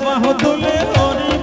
বাহু তুলে ওরে